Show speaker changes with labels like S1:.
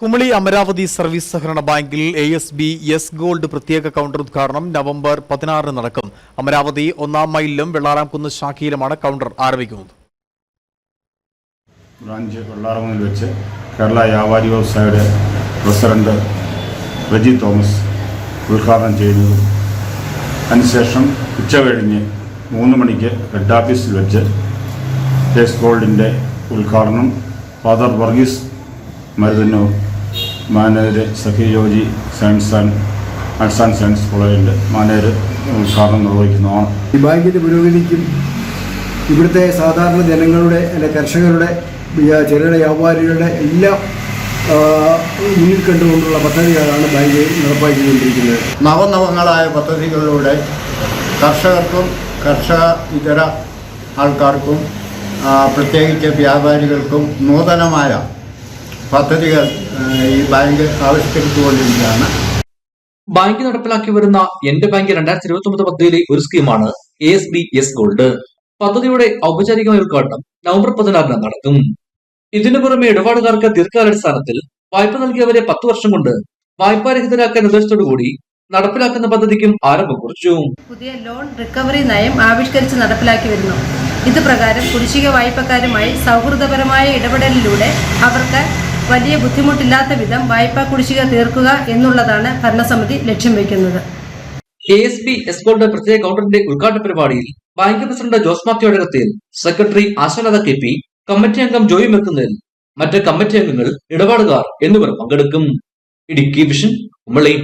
S1: Kumily Amaravati service സഹകരണ ബാങ്കിൽ A S B S gold പ്രത്യേക കൗണ്ടർ ഉദ്ഘാടനം നവംബർ പതിനാറിന് നടക്കും. അമരാവതി ഒന്നാം മൈലിലും വെള്ളാറാംകുന്ന് ശാഖയിലുമാണ് കൗണ്ടർ ആരംഭിക്കുന്നത്.
S2: ബ്രാഞ്ച് വെള്ളാറമുന്നിൽ വെച്ച് കേരള വ്യാപാരി വ്യവസായയുടെ പ്രസിഡന്റ് റജി തോമസ് ഉദ്ഘാടനം ചെയ്യുന്നത് അതിനുശേഷം ഉച്ച കഴിഞ്ഞ് മൂന്ന് മണിക്ക് ഹെഡ് ഓഫീസിൽ വെച്ച് എസ് ഗോൾഡിന്റെ ഉദ്ഘാടനം father Varghese Maruthannoor manager Sakhi Joji science and arts and science കോളേജിന്റെ മാനേജർ ഉദ്ഘാടനം നിർവഹിക്കുന്നതാണ്
S3: ഈ ബാങ്കിന്റെ പുരോഗതിക്കും ഇവിടുത്തെ സാധാരണ ജനങ്ങളുടെ അല്ലെ കർഷകരുടെ ചെറുകിട വ്യാപാരികളുടെ എല്ലാം മുന്നിൽ കണ്ടുകൊണ്ടുള്ള പദ്ധതികളാണ് ബാങ്ക് നടപ്പാക്കിക്കൊണ്ടിരിക്കുന്നത്.
S4: നവനവങ്ങളായ പദ്ധതികളിലൂടെ കർഷകർക്കും കർഷക ഇതര ആൾക്കാർക്കും പ്രത്യേകിച്ച് വ്യാപാരികൾക്കും നൂതനമായ പദ്ധതികൾ ഈ ബാങ്ക് ആവിഷ്കരിച്ചുകൊണ്ടിരിക്കുകയാണ്.
S5: ബാങ്ക് നടപ്പിലാക്കി വരുന്ന എന്റെ ബാങ്ക് രണ്ടായിരത്തി ഇരുപത്തി ഒമ്പത് പദ്ധതിയിലെ ഒരു സ്കീമാണ് A S B S gold പദ്ധതിയുടെ ഔപചാരികമായ ഉദ്ഘാടനം നവംബർ പതിനാറിന് നടക്കും. ഇതിനു പുറമെ ഇടപാടുകാർക്ക് ദീർഘകാലാടിസ്ഥാനത്തിൽ വായ്പ നൽകിയവരെ പത്ത് വർഷം കൊണ്ട് വായ്പാരഹിതരാക്കാൻ നിർദ്ദേശത്തോടുകൂടി നടപ്പിലാക്കുന്ന പദ്ധതിക്കും ആരംഭം കുറിച്ചു.
S6: പുതിയ ലോൺ റിക്കവറി നയം ആവിഷ്കരിച്ച് നടപ്പിലാക്കി വരുന്നു. ഇത് പ്രകാരം കുടിശ്ശിക വായ്പക്കാരുമായി സൗഹൃദപരമായ ഇടപെടലിലൂടെ അവർക്ക് വലിയ ബുദ്ധിമുട്ടില്ലാത്ത വിധം വായ്പാ കുടിശ്ശിക തീർക്കുക എന്നുള്ളതാണ് ഭരണസമിതി ലക്ഷ്യം വയ്ക്കുന്നത്.
S5: A S B S gold പ്രത്യേക കൗണ്ടറിന്റെ ഉദ്ഘാടന പരിപാടിയിൽ bank president Jose Mathew Adakathil secretary Ashalatha K P committee അംഗം ജോയി മെക്കുന്നതിൽ മറ്റ് കമ്മിറ്റി അംഗങ്ങൾ ഇടപാടുകാർ എന്നിവർ പങ്കെടുക്കും. ഇടുക്കി വിഷൻ കുമളി